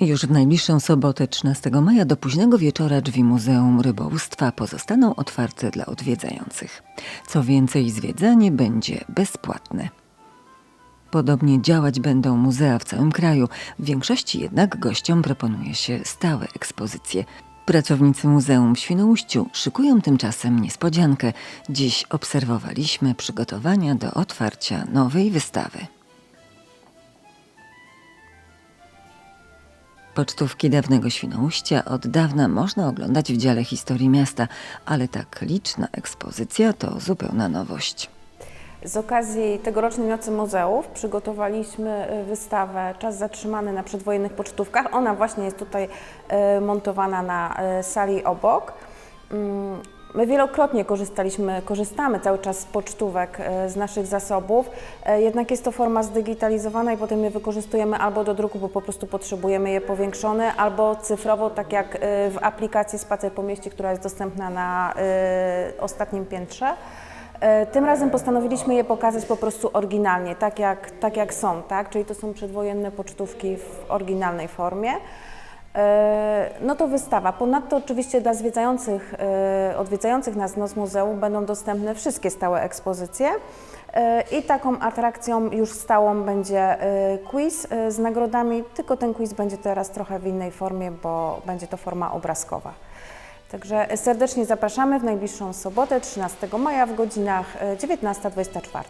Już w najbliższą sobotę 13 maja do późnego wieczora drzwi Muzeum Rybołówstwa pozostaną otwarte dla odwiedzających. Co więcej, zwiedzanie będzie bezpłatne. Podobnie działać będą muzea w całym kraju. W większości jednak gościom proponuje się stałe ekspozycje. Pracownicy Muzeum w Świnoujściu szykują tymczasem niespodziankę. Dziś obserwowaliśmy przygotowania do otwarcia nowej wystawy. Pocztówki dawnego Świnoujścia od dawna można oglądać w dziale historii miasta, ale tak liczna ekspozycja to zupełna nowość. Z okazji tegorocznej Nocy Muzeów przygotowaliśmy y, wystawę Czas zatrzymany na przedwojennych pocztówkach. Ona właśnie jest tutaj y, montowana na y, sali obok. My wielokrotnie korzystaliśmy, korzystamy cały czas z pocztówek y, z naszych zasobów, y, jednak jest to forma zdigitalizowana i potem je wykorzystujemy albo do druku, bo po prostu potrzebujemy je powiększone, albo cyfrowo, tak jak y, w aplikacji Spacer po mieście, która jest dostępna na ostatnim piętrze. E, Tym razem postanowiliśmy je pokazać po prostu oryginalnie, tak jak, tak jak są, tak? czyli to są przedwojenne pocztówki w oryginalnej formie. E, No to wystawa. Ponadto oczywiście dla zwiedzających, e, odwiedzających nas Noc Muzeum będą dostępne wszystkie stałe ekspozycje. E, I taką atrakcją już stałą będzie quiz z nagrodami, tylko ten quiz będzie teraz trochę w innej formie, bo będzie to forma obrazkowa. Także serdecznie zapraszamy w najbliższą sobotę 13 maja w godzinach e, 19-24.